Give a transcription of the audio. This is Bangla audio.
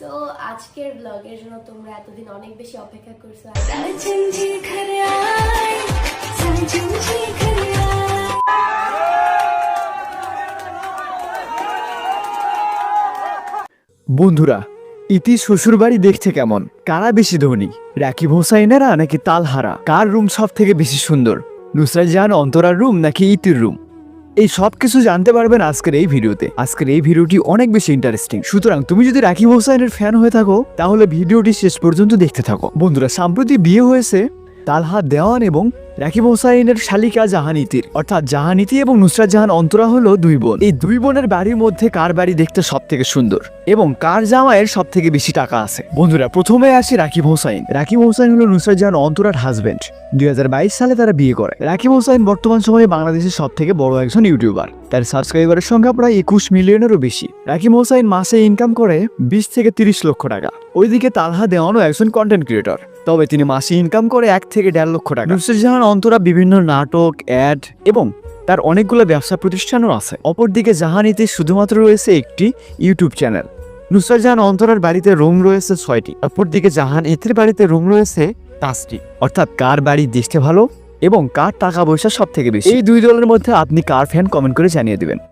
সো আজকের ব্লগের জন্য তোমরা এতদিন অনেক বেশি অপেক্ষা করছ। বন্ধুরা, ইতি শ্বশুর বাড়ি দেখছে কেমন? কারা বেশি ধনী? রাকিব হোসাইনেরা নাকি তালহারা? কার রুম সব থেকে বেশি সুন্দর? নুসরাত জান অন্তরার রুম নাকি ইতির রুম এই সব কিছু জানতে পারবেন আজকের এই ভিডিওতে। আজকের এই ভিডিওটি অনেক বেশি ইন্টারেস্টিং সুতরাং তুমি যদি রাকিব হোসাইনের ফ্যান হয়ে থাকো, তাহলে ভিডিওটি শেষ পর্যন্ত দেখতে থাকো। বন্ধুরা, সাম্প্রতি বিয়ে হয়েছে, তালহা দেওয়ান এবং রাকিব হোসাইনের শালিকা জাহানিতির, অর্থাৎ জাহানিতি এবং নুসরাত জাহান অন্তরা হলো দুই বোন। এই দুই বোনের বাড়ির মধ্যে কার বাড়ি দেখতে সব থেকে সুন্দর এবং কার জামাইয়ের সব থেকে বেশি টাকা আছে? বন্ধুরা, প্রথমে আসি রাকিব হোসাইন। রাকিব হোসাইন হলো নুসরাত জাহান অন্তরার হাজবেন্ড দুই হাজার বাইশ সালে তারা বিয়ে করে। রাকিব হোসাইন বর্তমান সময়ে বাংলাদেশের সব থেকে বড় একজন ইউটিউবার। তার সাবস্ক্রাইবারের সংখ্যা প্রায় একুশ মিলিয়নেরও বেশি। রাকিব হোসাইন মাসে ইনকাম করে বিশ থেকে তিরিশ লক্ষ টাকা। ওইদিকে তালহা দেওয়ানও একজন কন্টেন্ট ক্রিয়েটর তবে তিনি মাসে ইনকাম করে এক থেকে দেড় লক্ষ টাকা। নুসরাত জাহান অন্তরা বিভিন্ন নাটক অ্যাড এবং তার অনেকগুলো ব্যবসা প্রতিষ্ঠানও আছে। অপরদিকে জাহানিতে শুধুমাত্র রয়েছে একটি ইউটিউব চ্যানেল নুসরাত জাহান অন্তরার বাড়িতে রুম রয়েছে ছয়টি। অপরদিকে জাহান এথের বাড়িতে রুম রয়েছে পাঁচটি। অর্থাৎ কার বাড়ি দেখতে ভালো এবং কার টাকা পয়সা সব থেকে বেশি? এই দুই দলের মধ্যে আপনি কার ফ্যান কমেন্ট করে জানিয়ে দিবেন।